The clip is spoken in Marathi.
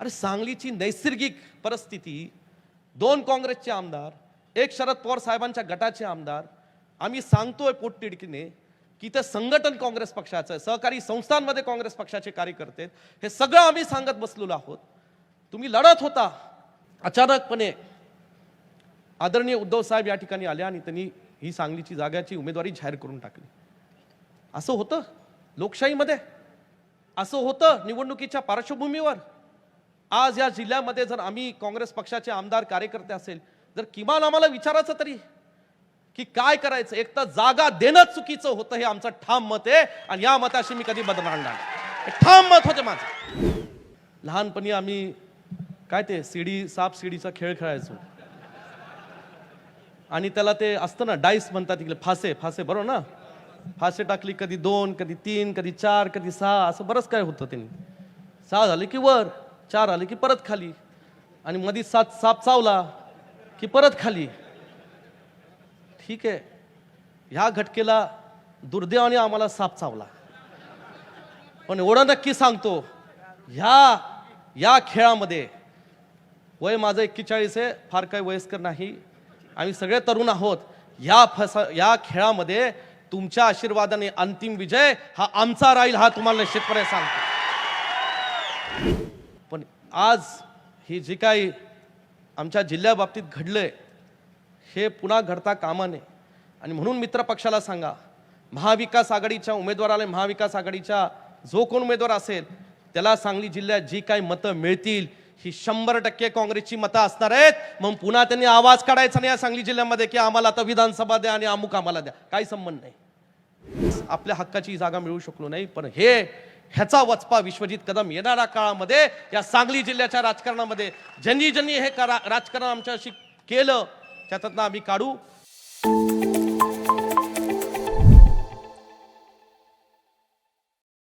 अरे सांगलीची नैसर्गिक परिस्थिती दोन काँग्रेसचे आमदार एक शरद पवार साहेबांच्या गटाचे आमदार आम्ही सांगतोय पोटतिडकीने की ते संघटन काँग्रेस पक्षाचं आहे सहकारी संस्थांमध्ये काँग्रेस पक्षाचे कार्यकर्ते हे सगळं आम्ही सांगत बसलेलो आहोत. तुम्ही लढत होता अचानकपणे आदरणीय उद्धव साहेब या ठिकाणी आले आणि त्यांनी ही सांगलीची जागाची उमेदवारी जाहीर करून टाकली. असं होतं लोकशाहीमध्ये? असं होतं निवडणुकीच्या पार्श्वभूमीवर? आज या जिल्ह्यामध्ये जर आम्ही काँग्रेस पक्षाचे आमदार कार्यकर्ते असेल जर किमान आम्हाला विचारायचं तरी की काय करायचं? एक तर जागा देणं चुकीचं होतं हे आमचं ठाम मत आहे आणि या मताशी मी कधी बदलणार नाही. ठाम मत होते माझं. लहानपणी आम्ही काय ते सीडी साप सीडीचा खेळ खेळायचो. आणि त्याला ते असतं ना डाईस म्हणतात तिकडे फासे फासे बरोबर ना? फासे टाकली कधी दोन कधी तीन कधी चार कधी सहा असं बरंच काय होतं त्यांनी. सहा झाले की वर. चार आले की परत खाली. आणि मधी सात साप चावला की परत खाली. ठीक आहे. ह्या घटकेला दुर्दैवाने आम्हाला साप चावला. पण एवढं नक्की सांगतो ह्या या खेळामध्ये वय माझं एक्केचाळीस आहे फार काही वयस्कर नाही. आम्ही सगळे तरुण आहोत. या फसा या खेळामध्ये तुमच्या आशीर्वादाने अंतिम विजय हा आमचा राहील हा तुम्हाला निश्चितपणे सांगतो. आज हे जे काही आमच्या जिल्ह्याबाबतीत घडलं आहे हे पुन्हा घडता कामा नये. आणि म्हणून मित्र पक्षाला सांगा महाविकास आघाडीच्या उमेदवाराला महाविकास आघाडीच्या जो कोण उमेदवार असेल त्याला सांगली जिल्ह्यात जी काही मतं मिळतील ही शंभर टक्के काँग्रेसची मतं असणार आहेत. मग पुन्हा त्यांनी आवाज काढायचा नाही या सांगली जिल्ह्यामध्ये की आम्हाला आता विधानसभा द्या आणि अमुक आम्हाला द्या. काही संबंध नाही. आपल्या हक्काची जागा मिळू शकलो नाही पण हे ह्याचा वचपा विश्वजित कदम येणाऱ्या काळामध्ये या सांगली जिल्ह्याच्या राजकारणामध्ये ज्यांनी ज्यांनी हे करा- राजकारण आमच्याशी केलं त्यातनं आम्ही काढू.